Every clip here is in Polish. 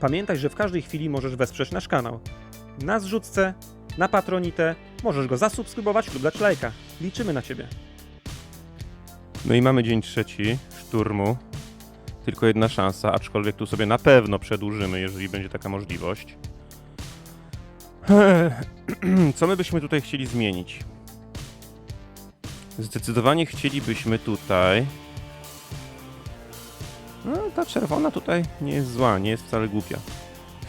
Pamiętaj, że w każdej chwili możesz wesprzeć nasz kanał. Na zrzutce, na Patronite, możesz go zasubskrybować lub dać lajka. Liczymy na Ciebie. No i mamy dzień trzeci szturmu. Tylko jedna szansa, aczkolwiek tu sobie na pewno przedłużymy, jeżeli będzie taka możliwość. Co my byśmy tutaj chcieli zmienić? Zdecydowanie chcielibyśmy tutaj. Ta czerwona tutaj nie jest zła, nie jest wcale głupia.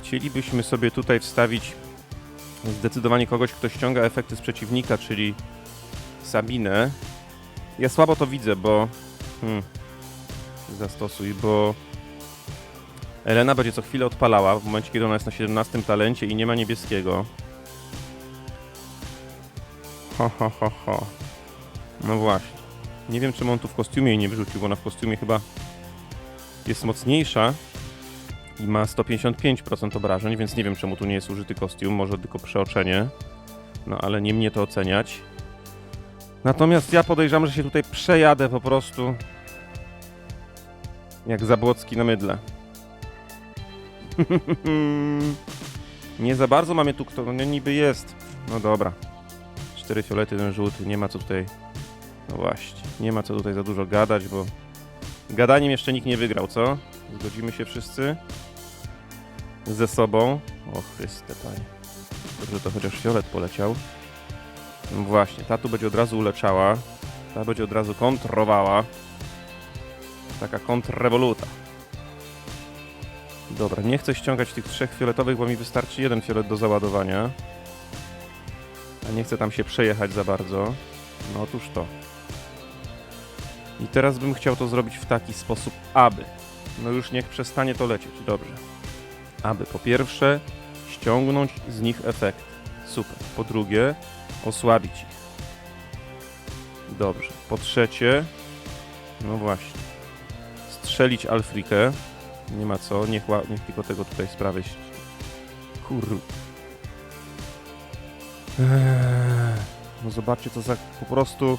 Chcielibyśmy sobie tutaj wstawić zdecydowanie kogoś, kto ściąga efekty z przeciwnika, czyli Sabinę. Ja słabo to widzę, bo. Hmm, zastosuj, bo. Elena będzie co chwilę odpalała w momencie, kiedy ona jest na 17 talencie i nie ma niebieskiego. Ho, ho, ho, ho. No właśnie. Nie wiem, czemu on tu w kostiumie jej nie wrzucił, bo ona w kostiumie chyba jest mocniejsza i ma 155% obrażeń, więc nie wiem, czemu tu nie jest użyty kostium, może tylko przeoczenie. No ale nie mnie to oceniać. Natomiast ja podejrzewam, że się tutaj przejadę po prostu jak Zabłocki na mydle. nie za bardzo mamy tu kto, no niby jest. No dobra. Cztery fiolety, ten żółty, nie ma co tutaj... No właśnie, nie ma co tutaj za dużo gadać, bo gadaniem jeszcze nikt nie wygrał, co? Zgodzimy się wszyscy? Ze sobą. O Chryste, panie. Dobrze, to chociaż fiolet poleciał. No właśnie, ta tu będzie od razu uleczała. Ta będzie od razu kontrowała. Taka kontrrewoluta. Dobra, nie chcę ściągać tych trzech fioletowych, bo mi wystarczy jeden fiolet do załadowania. A nie chcę tam się przejechać za bardzo. No otóż to. I teraz bym chciał to zrobić w taki sposób, aby. No już niech przestanie to lecieć. Dobrze. Aby po pierwsze ściągnąć z nich efekt. Super. Po drugie osłabić ich. Dobrze. Po trzecie, no właśnie, strzelić Alfrikę. Nie ma co, niech, niech tylko tego tutaj z prawej. ś- Kur... Eee, No zobaczcie, co za po prostu...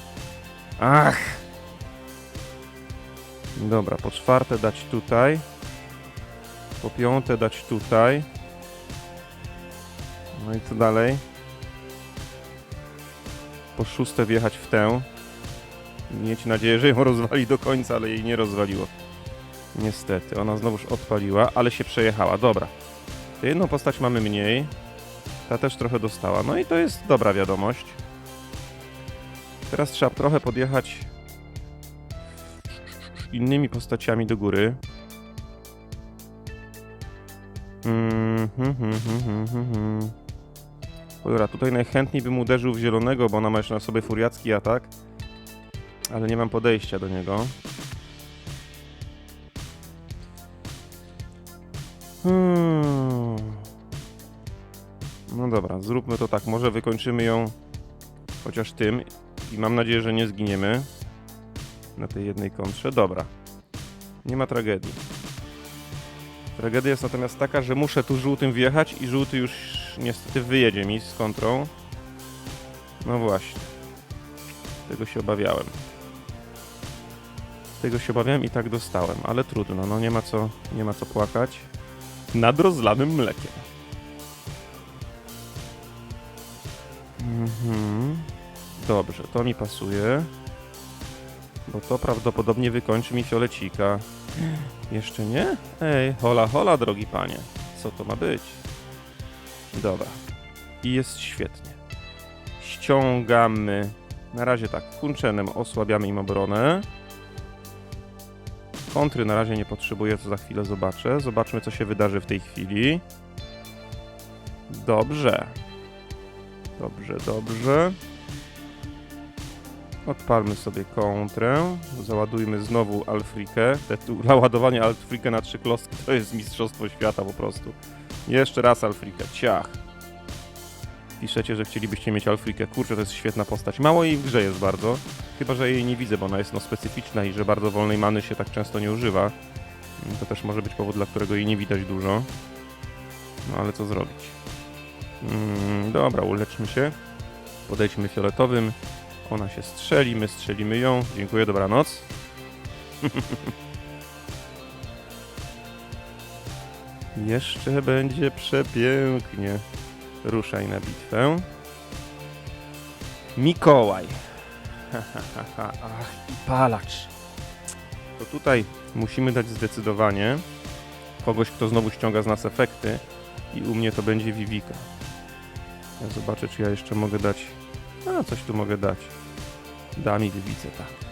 Ach! Dobra, po czwarte dać tutaj. Po piąte dać tutaj. No i co dalej? Po szóste wjechać w tę. Mieć nadzieję, że ją rozwali do końca, ale jej nie rozwaliło. Niestety, ona znowuż odpaliła, ale się przejechała. Dobra. Jedną postać mamy mniej. Ta też trochę dostała. No i to jest dobra wiadomość. Teraz trzeba trochę podjechać innymi postaciami do góry. Mm, hmm, hmm, hmm, hmm, tutaj najchętniej bym uderzył w zielonego, bo ona ma jeszcze na sobie furiacki atak. Ale nie mam podejścia do niego. Hmm. No dobra, zróbmy to tak. Może wykończymy ją chociaż tym. I mam nadzieję, że nie zginiemy na tej jednej kontrze. Dobra. Nie ma tragedii. Tragedia jest natomiast taka, że muszę tu żółtym wjechać i żółty już niestety wyjedzie mi z kontrą. No właśnie. Tego się obawiałem. Tego się obawiałem i tak dostałem, ale trudno, no nie ma co, nie ma co płakać. Nad rozlanym mlekiem. Mhm. Dobrze, to mi pasuje. Bo to prawdopodobnie wykończy mi fiolecika. Jeszcze nie? Ej, hola, hola, drogi panie. Co to ma być? Dobra. I jest świetnie. Ściągamy. Na razie tak, kunczenem osłabiamy im obronę. Kontry na razie nie potrzebuję, to za chwilę zobaczę. Zobaczmy, co się wydarzy w tej chwili. Dobrze. Dobrze, dobrze. Odpalmy sobie kontrę. Załadujmy znowu Alfrikę. Te tu Alfrikę na trzy klocki to jest mistrzostwo świata po prostu. Jeszcze raz Alfrikę. Ciach. Piszecie, że chcielibyście mieć Alfrikę. Kurczę, to jest świetna postać. Mało jej w grze jest bardzo. Chyba, że jej nie widzę, bo ona jest no specyficzna i że bardzo wolnej many się tak często nie używa. To też może być powód, dla którego jej nie widać dużo. No ale co zrobić? Mm, dobra, uleczmy się. Podejdźmy fioletowym. Ona się strzeli, my strzelimy ją. Dziękuję, dobranoc. Jeszcze będzie przepięknie. Ruszaj na bitwę. Mikołaj. Ach, i palacz. To tutaj musimy dać zdecydowanie kogoś, kto znowu ściąga z nas efekty i u mnie to będzie Vivika. Ja zobaczę, czy ja jeszcze mogę dać... A, coś tu mogę dać. Da mi Vivicę, tak.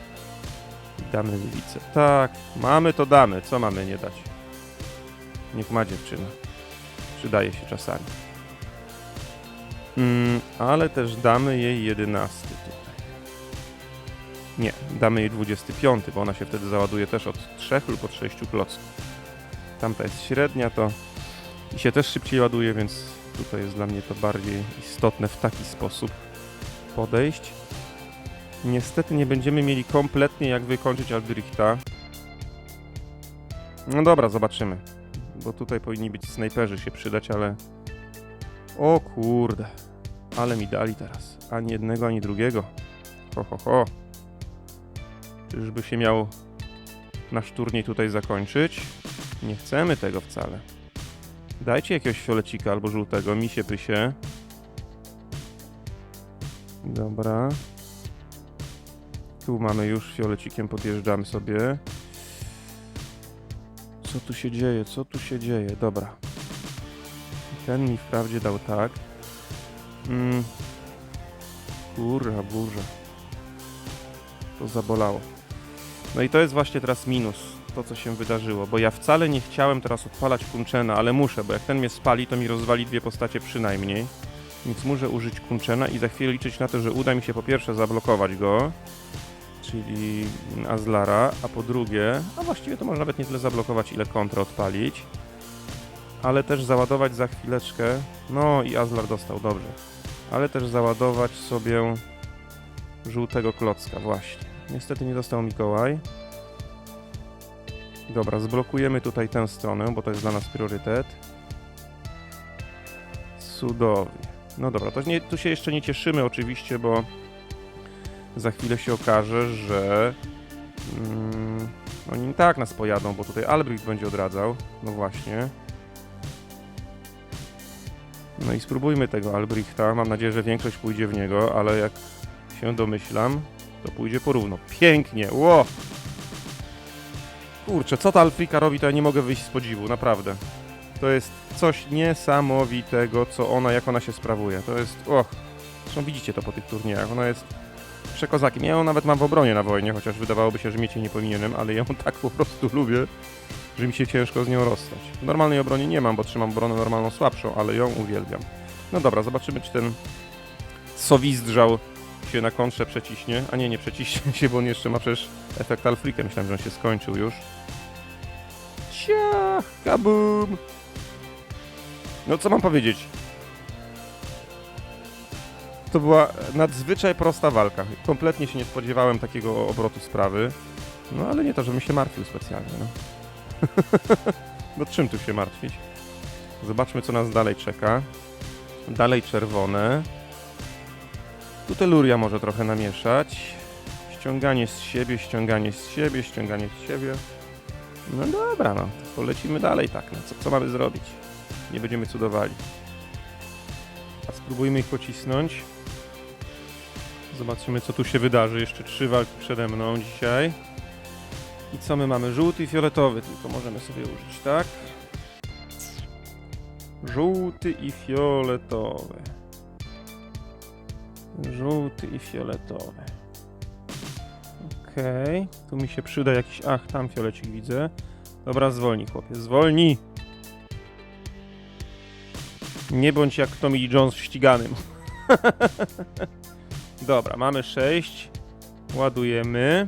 Damy Vivicę. Tak, mamy to damy. Co mamy nie dać? Niech ma dziewczyna. Przydaje się czasami. Mm, ale też damy jej jedenasty tutaj. Nie, damy jej 25, bo ona się wtedy załaduje też od 3 lub od 6 klocków. Tamta jest średnia, to i się też szybciej ładuje, więc tutaj jest dla mnie to bardziej istotne w taki sposób podejść. Niestety nie będziemy mieli kompletnie jak wykończyć Aldrichta. No dobra, zobaczymy. Bo tutaj powinni być snajperzy się przydać, ale... O kurde. Ale mi dali teraz. Ani jednego, ani drugiego. Ho, ho, ho. Czyżby się miał nasz turniej tutaj zakończyć? Nie chcemy tego wcale. Dajcie jakiegoś fiolecika albo żółtego, mi się pysie. Dobra. Tu mamy już fiolecikiem, podjeżdżamy sobie. Co tu się dzieje? Co tu się dzieje? Dobra. Ten mi wprawdzie dał tak. Mm. Kurwa, burza. To zabolało. No i to jest właśnie teraz minus, to co się wydarzyło, bo ja wcale nie chciałem teraz odpalać Kunczena, ale muszę, bo jak ten mnie spali, to mi rozwali dwie postacie przynajmniej. Więc muszę użyć Kunczena i za chwilę liczyć na to, że uda mi się po pierwsze zablokować go, czyli Azlara, a po drugie, a właściwie to może nawet nie tyle zablokować, ile kontrę odpalić, ale też załadować za chwileczkę, no i Azlar dostał, dobrze, ale też załadować sobie żółtego klocka, właśnie. Niestety nie dostał Mikołaj. Dobra, zblokujemy tutaj tę stronę, bo to jest dla nas priorytet. Cudownie. No dobra, to nie, tu się jeszcze nie cieszymy oczywiście, bo za chwilę się okaże, że mm, oni i tak nas pojadą, bo tutaj Albrecht będzie odradzał. No właśnie. No i spróbujmy tego Albrechta. Mam nadzieję, że większość pójdzie w niego, ale jak się domyślam, to pójdzie porówno. Pięknie, ło! Kurczę, co ta Alfrika robi, to ja nie mogę wyjść z podziwu, naprawdę. To jest coś niesamowitego, co ona, jak ona się sprawuje. To jest, och, zresztą widzicie to po tych turniejach, ona jest przekozakiem. Ja ją nawet mam w obronie na wojnie, chociaż wydawałoby się, że mieć jej nie powinienem, ale ją tak po prostu lubię, że mi się ciężko z nią rozstać. W normalnej obronie nie mam, bo trzymam obronę normalną słabszą, ale ją uwielbiam. No dobra, zobaczymy, czy ten sowizdrzał się na kontrze przeciśnie. A nie, nie przeciśnie się, bo on jeszcze ma przecież efekt Alfrika. Myślałem, że on się skończył już. Ciach, kabum! No co mam powiedzieć? To była nadzwyczaj prosta walka. Kompletnie się nie spodziewałem takiego obrotu sprawy. No ale nie to, żebym się martwił specjalnie. No, no czym tu się martwić? Zobaczmy, co nas dalej czeka. Dalej czerwone. Tu teluria może trochę namieszać. Ściąganie z siebie, ściąganie z siebie, ściąganie z siebie. No dobra, no. Polecimy dalej tak. No, co, co mamy zrobić? Nie będziemy cudowali. A spróbujmy ich pocisnąć. Zobaczymy, co tu się wydarzy. Jeszcze trzy walki przede mną dzisiaj. I co my mamy? Żółty i fioletowy, tylko możemy sobie użyć, tak? Żółty i fioletowy. Żółty i fioletowy. Okej, tu mi się przyda jakiś... Ach, tam fiolecik widzę. Dobra, zwolnij chłopie, zwolnij! Nie bądź jak Tommy Lee Jones w ściganym. Dobra, mamy 6. Ładujemy.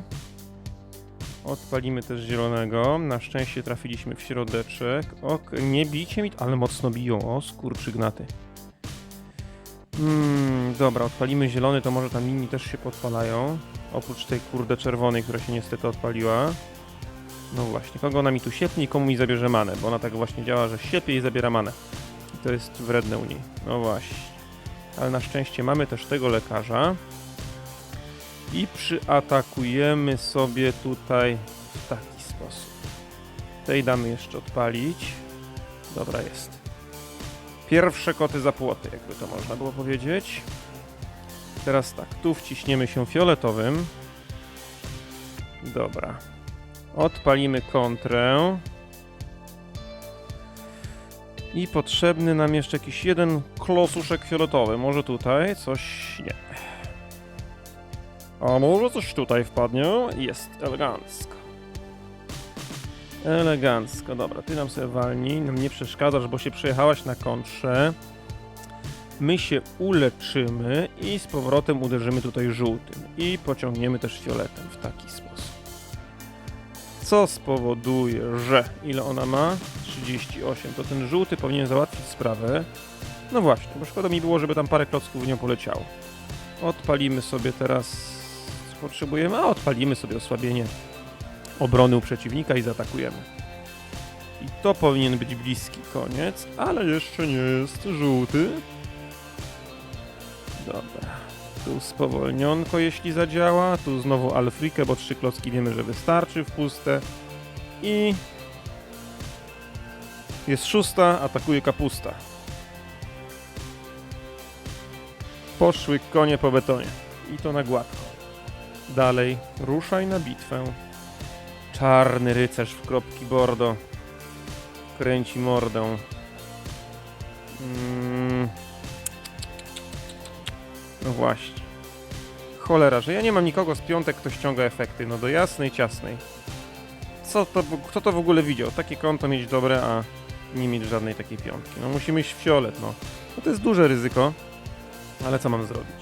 Odpalimy też zielonego. Na szczęście trafiliśmy w środeczek. Ok, nie bijcie mi, ale mocno biją. O, skurczygnaty. Mm, dobra, odpalimy zielony, to może tam inni też się podpalają. Oprócz tej kurde czerwonej, która się niestety odpaliła. No właśnie, kogo ona mi tu siepnie i komu mi zabierze manę, bo ona tak właśnie działa, że siepie i zabiera manę. I to jest wredne u niej. No właśnie. Ale na szczęście mamy też tego lekarza. I przyatakujemy sobie tutaj w taki sposób. Tej damy jeszcze odpalić. Dobra, jest. Pierwsze koty za płoty, jakby to można było powiedzieć. Teraz tak, tu wciśniemy się fioletowym. Dobra. Odpalimy kontrę. I potrzebny nam jeszcze jakiś jeden klosuszek fioletowy. Może tutaj coś... nie. A może coś tutaj wpadnie? Jest, elegancko. Elegancko, dobra, ty nam sobie walnij, nam nie przeszkadzasz, bo się przejechałaś na kontrze. My się uleczymy i z powrotem uderzymy tutaj żółtym. I pociągniemy też fioletem w taki sposób. Co spowoduje, że... Ile ona ma? 38. To ten żółty powinien załatwić sprawę. No właśnie, bo szkoda mi było, żeby tam parę klocków w nią poleciało. Odpalimy sobie teraz... Co potrzebujemy? A, odpalimy sobie osłabienie obrony u przeciwnika i zaatakujemy. I to powinien być bliski koniec, ale jeszcze nie jest żółty. Dobra. Tu spowolnionko, jeśli zadziała. Tu znowu Alfrikę, bo trzy klocki wiemy, że wystarczy w puste. I... Jest szósta, atakuje kapusta. Poszły konie po betonie. I to na gładko. Dalej, ruszaj na bitwę. Czarny rycerz w kropki bordo. Kręci mordę. Mm. No właśnie. Cholera, że ja nie mam nikogo z piątek, kto ściąga efekty. No do jasnej, ciasnej. Co to, kto to w ogóle widział? Takie konto mieć dobre, a nie mieć żadnej takiej piątki. No musimy iść w fiolet, no. No to jest duże ryzyko. Ale co mam zrobić?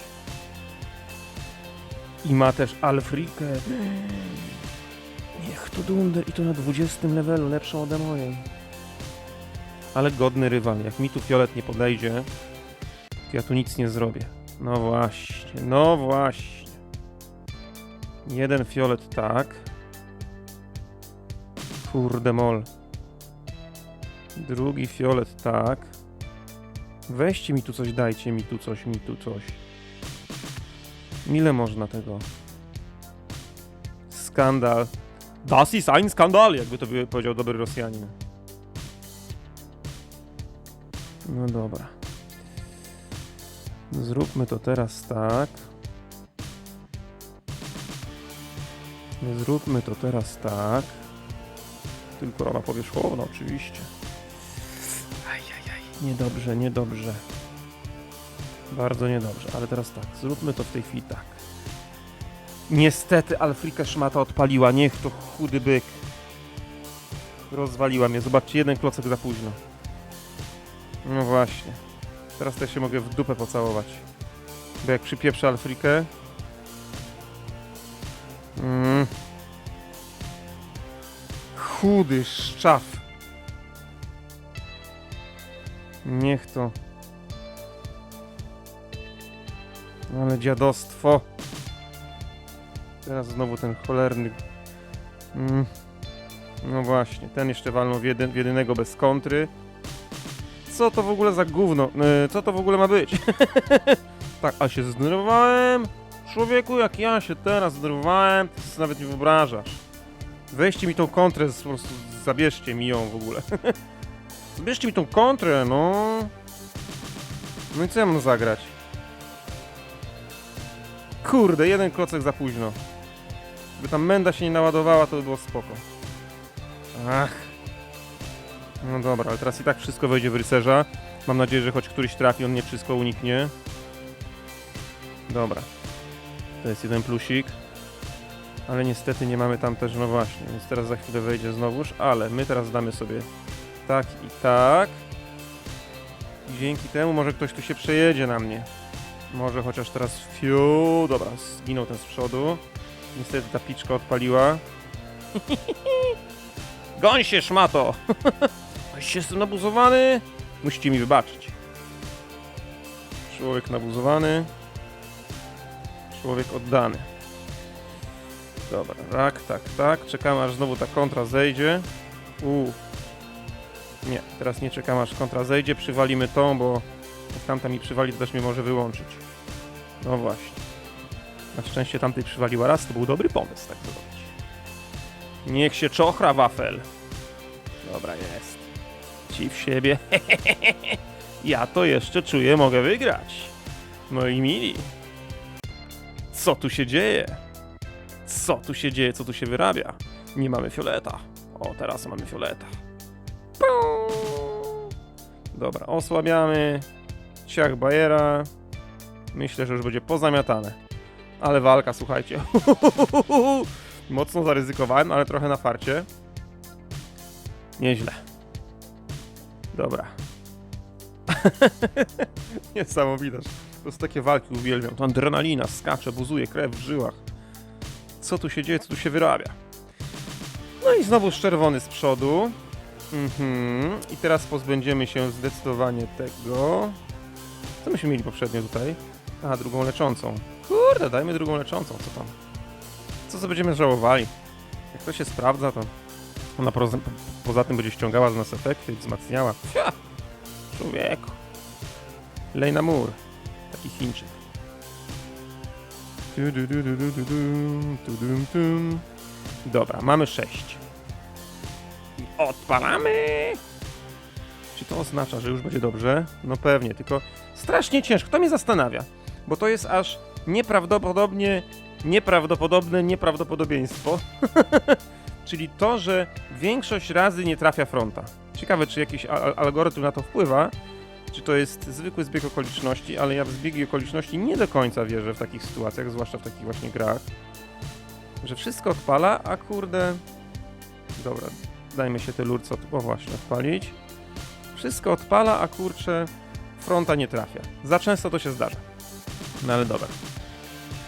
I ma też Alfrikę. Niech to dunder i to na 20 levelu, lepszą ode mojej. Ale godny rywal, jak mi tu fiolet nie podejdzie, to ja tu nic nie zrobię. No właśnie, no właśnie. Jeden fiolet tak. Kurde mol. Drugi fiolet tak. Weźcie mi tu coś, dajcie mi tu coś, mi tu coś. Ile można tego? Skandal. Das ist ein Skandal, jakby to powiedział dobry Rosjanin. No dobra. Zróbmy to teraz tak. Zróbmy to teraz tak. Tylko rama powierzchowna, oczywiście. Niedobrze, niedobrze. Bardzo niedobrze, ale teraz tak. Zróbmy to w tej chwili tak. Niestety Alfrika szmata odpaliła. Niech to chudy byk. Rozwaliła mnie. Zobaczcie, jeden klocek za późno. No właśnie. Teraz też się mogę w dupę pocałować. Bo jak przypieprzę Alfrikę... Mm. Chudy szczaf. Niech to... Ale dziadostwo. Teraz znowu ten cholerny... Mm. No właśnie, ten jeszcze walnął w, w jedynego bez kontry. Co to w ogóle za gówno? Yy, co to w ogóle ma być? tak, a się zdenerwowałem? Człowieku, jak ja się teraz zdenerwowałem, to sobie nawet nie wyobrażasz. Weźcie mi tą kontrę, po prostu zabierzcie mi ją w ogóle. zabierzcie mi tą kontrę, no. No i co ja mam zagrać? Kurde, jeden klocek za późno. Gdyby tam menda się nie naładowała, to by było spoko. Ach. No dobra, ale teraz i tak wszystko wejdzie w rycerza. Mam nadzieję, że choć któryś trafi, on nie wszystko uniknie. Dobra. To jest jeden plusik. Ale niestety nie mamy tam też, no właśnie, więc teraz za chwilę wejdzie znowuż, ale my teraz damy sobie tak i tak. I dzięki temu może ktoś tu się przejedzie na mnie. Może chociaż teraz fiu, dobra, zginął ten z przodu. Niestety ta piczka odpaliła. Goń się, szmato! Jestem nabuzowany? Musicie mi wybaczyć. Człowiek nabuzowany. Człowiek oddany. Dobra, tak, tak, tak. Czekamy aż znowu ta kontra zejdzie. U. Nie, teraz nie czekamy aż kontra zejdzie. Przywalimy tą, bo jak tamta mi przywali, to też mnie może wyłączyć. No właśnie. Na szczęście tamtej przywaliła raz, to był dobry pomysł tak zrobić. Niech się czochra wafel. Dobra, jest. ci w siebie. ja to jeszcze czuję, mogę wygrać. Moi mili. Co tu się dzieje? Co tu się dzieje, co tu się wyrabia? Nie mamy fioleta. O, teraz mamy fioleta. Pum. Dobra, osłabiamy. Ciach Bajera. Myślę, że już będzie pozamiatane. Ale walka, słuchajcie. Mocno zaryzykowałem, ale trochę na farcie. Nieźle. Dobra. Niesamowite. Po prostu takie walki uwielbiam. To adrenalina skacze, buzuje krew w żyłach. Co tu się dzieje, co tu się wyrabia? No i znowu czerwony z przodu. Mhm. I teraz pozbędziemy się zdecydowanie tego. Co myśmy mieli poprzednio tutaj? A, drugą leczącą. Kurde, dajmy drugą leczącą, co tam? Co co będziemy żałowali? Jak to się sprawdza, to ona poza, poza tym będzie ściągała z nas efekty i wzmacniała. Fia! Człowieku. Lej na mur. Taki Chińczyk. Dobra, mamy 6. Odpalamy! Czy to oznacza, że już będzie dobrze? No pewnie, tylko strasznie ciężko. To mnie zastanawia, bo to jest aż nieprawdopodobnie nieprawdopodobne nieprawdopodobieństwo. Czyli to, że większość razy nie trafia fronta. Ciekawe, czy jakiś al- algorytm na to wpływa, czy to jest zwykły zbieg okoliczności, ale ja w zbiegi okoliczności nie do końca wierzę w takich sytuacjach, zwłaszcza w takich właśnie grach. Że wszystko odpala, a kurde... Dobra, dajmy się te lurce od... o właśnie, odpalić. Wszystko odpala, a kurczę fronta nie trafia. Za często to się zdarza. No ale dobra.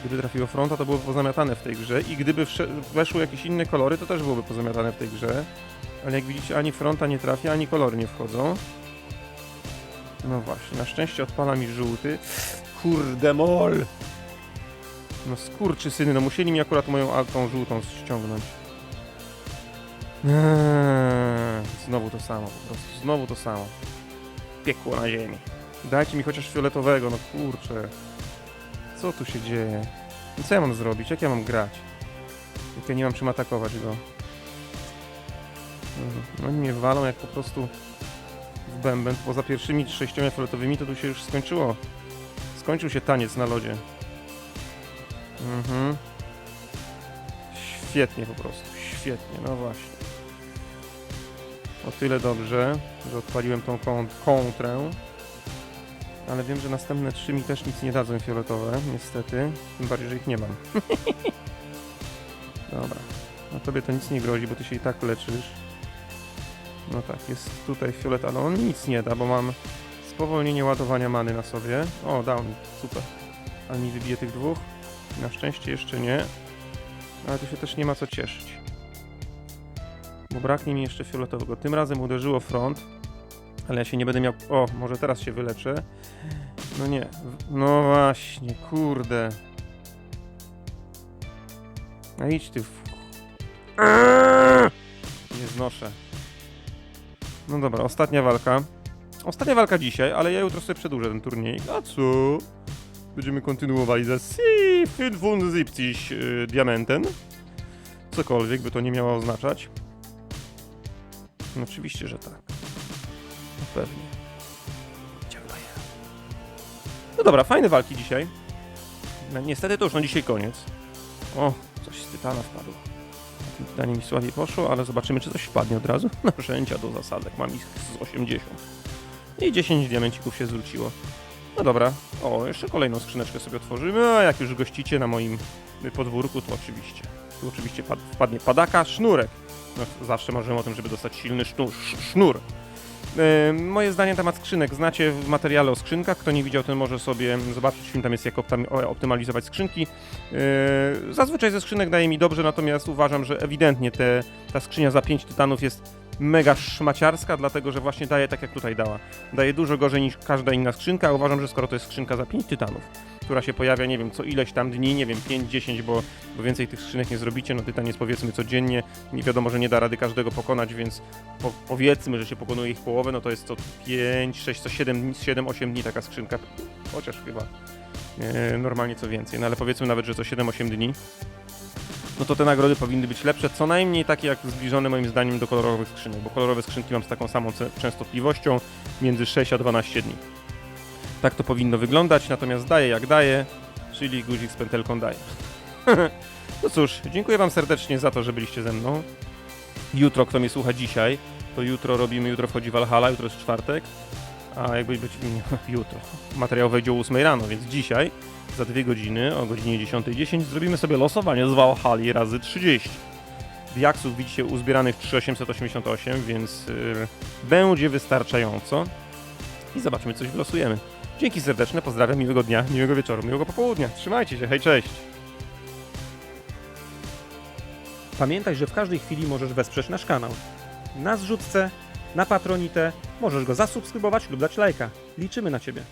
Gdyby trafiło fronta, to byłoby pozamiatane w tej grze i gdyby weszły jakieś inne kolory, to też byłoby pozamiatane w tej grze. Ale jak widzicie, ani fronta nie trafia, ani kolory nie wchodzą. No właśnie, na szczęście odpala mi żółty. Kurde mol! No skurczy syny, no musieli mi akurat moją a- tą żółtą ściągnąć. Eee, znowu to samo, po prostu, znowu to samo. Piekło na ziemi. Dajcie mi chociaż fioletowego, no kurczę. Co tu się dzieje? No co ja mam zrobić? Jak ja mam grać? Jak ja nie mam czym atakować go? Mhm. No Oni mnie walą jak po prostu w bęben. Poza pierwszymi sześcioma fioletowymi to tu się już skończyło. Skończył się taniec na lodzie. Mhm. Świetnie po prostu, świetnie, no właśnie. O tyle dobrze, że odpaliłem tą kont- kontrę. Ale wiem, że następne trzy mi też nic nie dadzą fioletowe, niestety. Tym bardziej, że ich nie mam. Dobra. No tobie to nic nie grozi, bo ty się i tak leczysz. No tak, jest tutaj fiolet, ale on nic nie da, bo mam spowolnienie ładowania many na sobie. O, dał mi, super. Ale mi wybije tych dwóch. Na szczęście jeszcze nie. Ale tu się też nie ma co cieszyć. Bo braknie mi jeszcze fioletowego. Tym razem uderzyło front. Ale ja się nie będę miał... O, może teraz się wyleczę. No nie. No właśnie, kurde. No idź ty w... Nie znoszę. No dobra, ostatnia walka. Ostatnia walka dzisiaj, ale ja jutro sobie przedłużę ten turniej. A co? Będziemy kontynuowali ze Si 75 y, Diamenten. Cokolwiek by to nie miało oznaczać. No oczywiście, że tak. No pewnie. Dziękuję. No dobra, fajne walki dzisiaj. No, niestety to już na dzisiaj koniec. O, coś z tytana wpadło. Pytanie mi słabiej poszło, ale zobaczymy, czy coś wpadnie od razu. Narzędzia do zasadek, mam ich z 80. I 10 diamencików się zwróciło. No dobra. O, jeszcze kolejną skrzyneczkę sobie otworzymy, a jak już gościcie na moim podwórku, to oczywiście. Tu oczywiście pad wpadnie padaka, sznurek. No, zawsze marzyłem o tym, żeby dostać silny sznur. sz- sznur. Moje zdanie temat skrzynek znacie w materiale o skrzynkach. Kto nie widział, ten może sobie zobaczyć film, tam jest jak optymalizować skrzynki. Zazwyczaj ze skrzynek daje mi dobrze, natomiast uważam, że ewidentnie te, ta skrzynia za 5 tytanów jest mega szmaciarska, dlatego że właśnie daje tak jak tutaj dała. Daje dużo gorzej niż każda inna skrzynka, a uważam, że skoro to jest skrzynka za 5 tytanów, która się pojawia, nie wiem, co ileś tam dni, nie wiem, 5-10, bo, bo więcej tych skrzynek nie zrobicie, no tytan jest powiedzmy codziennie, nie wiadomo, że nie da rady każdego pokonać, więc po, powiedzmy, że się pokonuje ich połowę, no to jest co 5, 6, co 7 dni, 7-8 dni taka skrzynka, chociaż chyba e, normalnie co więcej, no ale powiedzmy nawet, że co 7-8 dni. No to te nagrody powinny być lepsze, co najmniej takie jak zbliżone moim zdaniem do kolorowych skrzynek, bo kolorowe skrzynki mam z taką samą częstotliwością między 6 a 12 dni. Tak to powinno wyglądać, natomiast daje jak daje, czyli guzik z pętelką daje. no cóż, dziękuję Wam serdecznie za to, że byliście ze mną. Jutro, kto mnie słucha dzisiaj, to jutro robimy, jutro wchodzi Valhalla, jutro jest czwartek, a jakby być jutro. Materiał wejdzie o 8 rano, więc dzisiaj za dwie godziny o godzinie 10.10 zrobimy sobie losowanie z Valhalla razy 30. Diaksów widzicie uzbieranych 3888, więc yy, będzie wystarczająco. I zobaczmy, coś wylosujemy. Dzięki serdeczne, pozdrawiam, miłego dnia, miłego wieczoru, miłego popołudnia. Trzymajcie się, hej, cześć! Pamiętaj, że w każdej chwili możesz wesprzeć nasz kanał. Na zrzutce, na Patronite, możesz go zasubskrybować lub dać lajka. Liczymy na Ciebie.